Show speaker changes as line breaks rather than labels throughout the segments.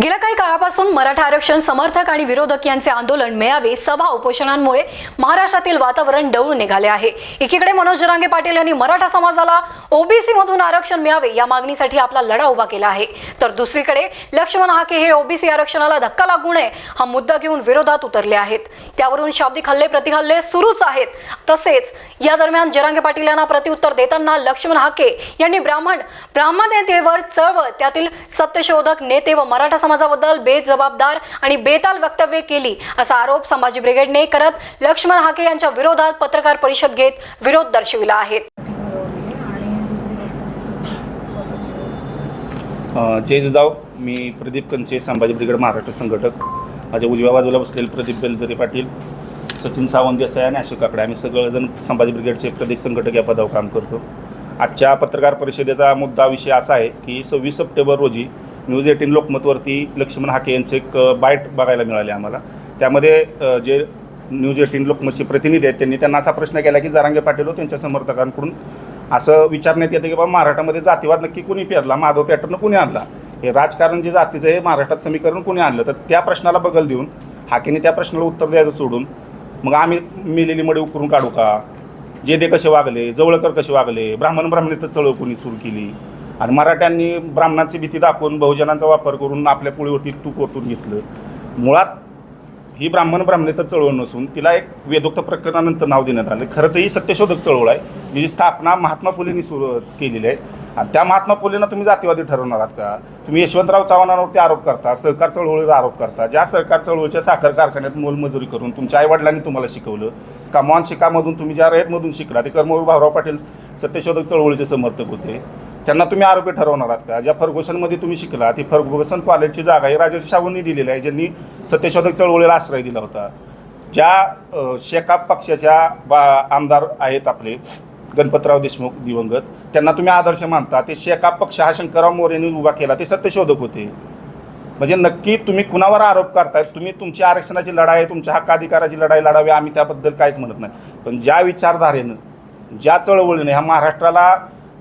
गेल्या काही काळापासून मराठा आरक्षण समर्थक आणि विरोधक यांचे आंदोलन मेळावे सभा उपोषणांमुळे महाराष्ट्रातील वातावरण डवळून निघाले आहे. एकीकडे मनोज जरांगे पाटील यांनी मराठा समाजाला ओबीसी मधून आरक्षण मिळावे या मागणीसाठी आपला लढा उभा केला आहे. तर दुसरीकडे लक्ष्मण हाके हे ओबीसी आरक्षणाला धक्का लागू नये हा मुद्दा घेऊन विरोधात उतरले आहेत. त्यावरून शाब्दिक हल्ले प्रतिहल्ले सुरूच आहेत. तसेच या दरम्यान जरांगे पाटील यांना प्रत्युत्तर देताना लक्ष्मण हाके यांनी ब्राह्मण ब्राह्मण नेतेवर चळवळ त्यातील सत्यशोधक नेते व मराठा समाजाबद्दल बेजबाबदार आणि बेताल वक्तव्य केली असा आरोप संभाजी ब्रिगेडने करत लक्ष्मण हाके यांच्या विरोधात पत्रकार परिषद घेत विरोध दर्शविला आहे.
जय जिजाऊ मी प्रदीप कंचे संभाजी ब्रिगेड महाराष्ट्र संघटक. माझ्या उजव्या बाजूला बसलेले प्रदीप बेलदरे पाटील सचिन सावंत देसाई आणि अशोक काकडे. आम्ही सगळेजण संभाजी ब्रिगेडचे प्रदेश संघटक या पदावर काम करतो. आजच्या पत्रकार परिषदेचा मुद्दा विषय असा आहे की सव्वीस सप्टेंबर रोजी न्यूज एटीन लोकमतवरती लक्ष्मण हाके यांचे एक बाईट बघायला मिळाले आम्हाला. त्यामध्ये जे न्यूज एटीन लोकमतचे प्रतिनिधी आहेत त्यांनी त्यांना असा प्रश्न केला की जारांगे पाटील हो त्यांच्या समर्थकांकडून असं विचारण्यात येतं की बाबा महाराष्ट्रामध्ये जातीवाद नक्की कुणी पेरला? माधव पॅटर्न कुणी आणला? हे राजकारण जे जातीचं आहे महाराष्ट्रात समीकरण कुणी आणलं? तर त्या प्रश्नाला बगल देऊन हाकेने त्या प्रश्नाला उत्तर द्यायचं सोडून मग आम्ही मिलेली मडे उकरून काढू का? जे दे कसे वागले जवळकर कसे वागले? ब्राह्मण ब्राह्मणीचं चळव कोणी सुरू केली? आणि मराठ्यांनी ब्राह्मणांची भीती दाखवून बहुजनांचा वापर करून आपल्या पोळीवरती तूप ओतून घेतलं. मुळात ही ब्राह्मण ब्राह्मणेतर चळवळ नसून तिला एक वेदोक्त प्रकरणानंतर नाव देण्यात आलं. खरं तर ही सत्यशोधक चळवळ आहे. म्हणजे जी स्थापना महात्मा फुलेंनी सुरू केलेली आहे. आणि त्या महात्मा फुलेंना तुम्ही जातीवादी ठरवणार आहात का? तुम्ही यशवंतराव चव्हाणांवरती आरोप करता सहकार चळवळीवर आरोप करता. ज्या सहकार चळवळीच्या साखर कारखान्यात मोलमजुरी करून तुमच्या आईवडिलांनी तुम्हाला शिकवलं. कमॉन शिकामधून तुम्ही ज्या रयतमधून शिकला ते कर्मवीर भाऊराव पाटील सत्यशोधक चळवळीचे समर्थक होते. त्यांना तुम्ही आरोपी ठरवणार आहात का? ज्या फर्गुसनमध्ये तुम्ही शिकला ती फर्गुसन कॉलेजची जागा ही राजा शाहूंनी दिलेली आहे ज्यांनी सत्यशोधक चळवळीला आश्रय दिला होता. ज्या शेकाप पक्षाच्या बा आमदार आहेत आपले गणपतराव देशमुख दिवंगत त्यांना तुम्ही आदर्श मानता. ते शेकाप पक्ष हा शंकरराव मोरेंनी उभा केला ते सत्यशोधक होते. म्हणजे नक्की तुम्ही कुणावर आरोप करताय? तुम्ही तुमची आरक्षणाची लढाई तुमच्या हक्काधिकाराची लढाई लढावी आम्ही त्याबद्दल काहीच म्हणत नाही. पण ज्या विचारधारेनं ज्या चळवळीने ह्या महाराष्ट्राला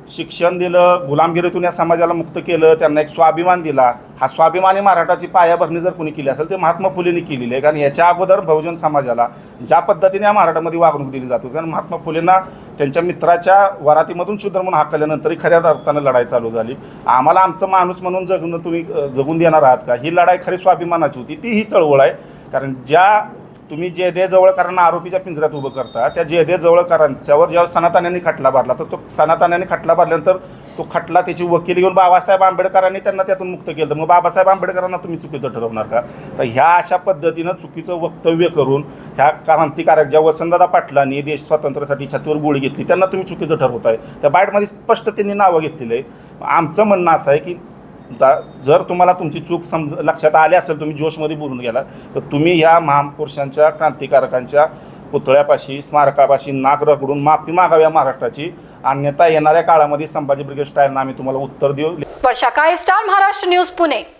शिक्षण दिलं गुलामगिरीतून या समाजाला मुक्त केलं त्यांना एक स्वाभिमान दिला. हा स्वाभिमानी मराठाची पायाभरणी जर कोणी केली असेल ते महात्मा फुलेंनी केलेली आहे. कारण याच्या अगोदर बहुजन समाजाला ज्या पद्धतीने या मराठामध्ये वागणूक दिली जाते कारण महात्मा फुलेंना त्यांच्या मित्राच्या वरातीमधून शूद्र म्हणून हाकल्यानंतरही खऱ्या अर्थानं लढाई चालू झाली. आम्हाला आमचं माणूस म्हणून जगणं तुम्ही जगून देणार आहात का? ही लढाई खरी स्वाभिमानाची होती. ती ही चळवळ आहे. कारण ज्या तुम्ही जयदेव जवळकरांना आरोपीच्या पिंजऱ्यात उभं करता त्या जयदेव जवळकरांच्यावर जेव्हा सनातन्यांनी खटला भरला तर तो सनातन्यांनी खटला भरल्यानंतर तो खटला त्याची वकील घेऊन बाबासाहेब आंबेडकरांनी त्यांना त्यातून मुक्त केलं. मग बाबासाहेब आंबेडकरांना तुम्ही चुकीचं ठरवणार का? तर ह्या अशा पद्धतीनं चुकीचं वक्तव्य करून ह्या क्रांतिकारक ज्या वसंतदादा पाटलांनी देश स्वातंत्र्यासाठी छातीवर गोळी घेतली त्यांना तुम्ही चुकीचं ठरवताय. त्या बाईटमध्ये स्पष्ट त्यांनी नावं घेतलेली आहे आमचं म्हणणं असं आहे की जा जर तुम्हाला तुमची चूक समज लक्षात आली असेल तुम्ही जोशमध्ये बोलून गेला तर तुम्ही ह्या महापुरुषांच्या क्रांतिकारकांच्या पुतळ्यापाशी स्मारकापाशी नाक रगडून माफी मागाव्या महाराष्ट्राची अन्यथा येणाऱ्या काळामध्ये संभाजी ब्रिगेड स्टाईलनं आम्ही तुम्हाला उत्तर देऊ.
वर्षा काय स्टार महाराष्ट्र न्यूज पुणे.